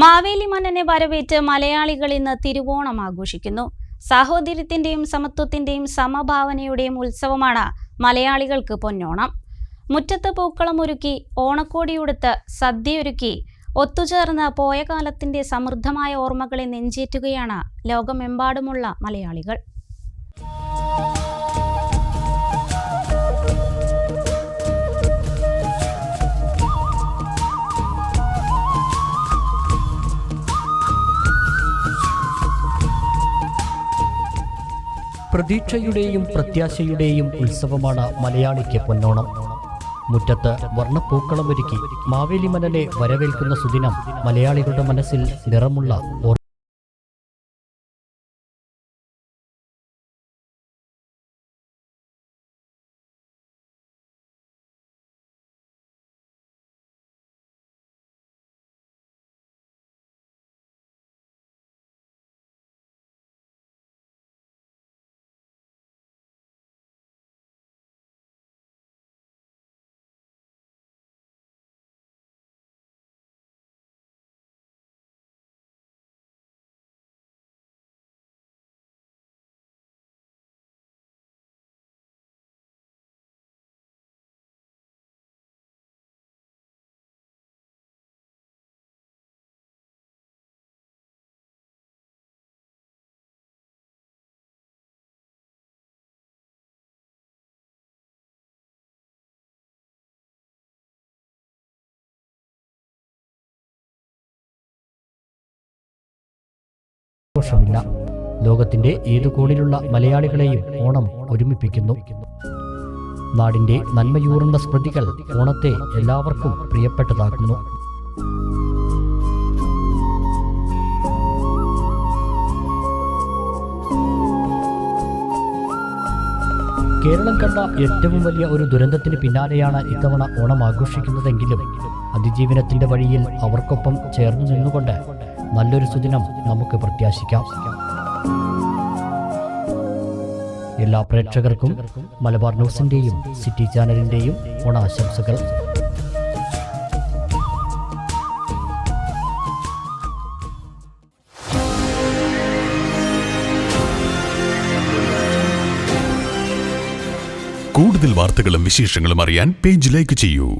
മാവേലി മന്നനെ വരവേറ്റ് മലയാളികൾ ഇന്ന് തിരുവോണം ആഘോഷിക്കുന്നു. സാഹോദര്യത്തിന്റെയും സമത്വത്തിന്റെയും സമഭാവനയുടെയും ഉത്സവമാണ് മലയാളികൾക്ക് പൊന്നോണം. മുറ്റത്ത് പൂക്കളം ഒരുക്കി ഓണക്കോടിയുടുത്ത് സദ്യയൊരുക്കി ഒത്തുചേർന്ന് പോയ കാലത്തിന്റെ സമൃദ്ധമായ ഓർമ്മകളെ നെഞ്ചേറ്റുകയാണ് ലോകമെമ്പാടുമുള്ള മലയാളികൾ. പ്രതീക്ഷയുടെയും പ്രത്യാശയുടെയും ഉത്സവമാണ് മലയാളിക്ക് പൊന്നോണം. മുറ്റത്ത് വർണപ്പൂക്കളമൊരുക്കി മാവേലിമനനെ വരവേൽക്കുന്ന സുദിനം മലയാളികളുടെ മനസ്സിൽ നിറമുള്ള ആഘോഷമില്ല ലോകത്തിന്റെ ഏതു കോണിലുള്ള മലയാളികളെയും ഓണം ഒരുമിപ്പിക്കുന്നു. നാടിന്റെ നന്മയൂറുന്ന സ്മൃതികൾ ഓണത്തെ എല്ലാവർക്കും പ്രിയപ്പെട്ടതാക്കുന്നു. കേരളം കണ്ട ഏറ്റവും വലിയ ഒരു ദുരന്തത്തിന് പിന്നാലെയാണ് ഇത്തവണ ഓണം ആഘോഷിക്കുന്നതെങ്കിലും അതിജീവനത്തിന്റെ വഴിയിൽ അവർക്കൊപ്പം ചേർന്നു നിന്നുകൊണ്ട് നല്ലൊരു സുദിനം നമുക്ക് പ്രത്യാശിക്കാം. എല്ലാ പ്രേക്ഷകർക്കും മലബാർ ന്യൂസിന്റെയും സിറ്റി ചാനലിന്റെയും ഓണാശംസകൾ. കൂടുതൽ വാർത്തകളും വിശേഷങ്ങളും അറിയാൻ പേജ് ലൈക്ക് ചെയ്യൂ.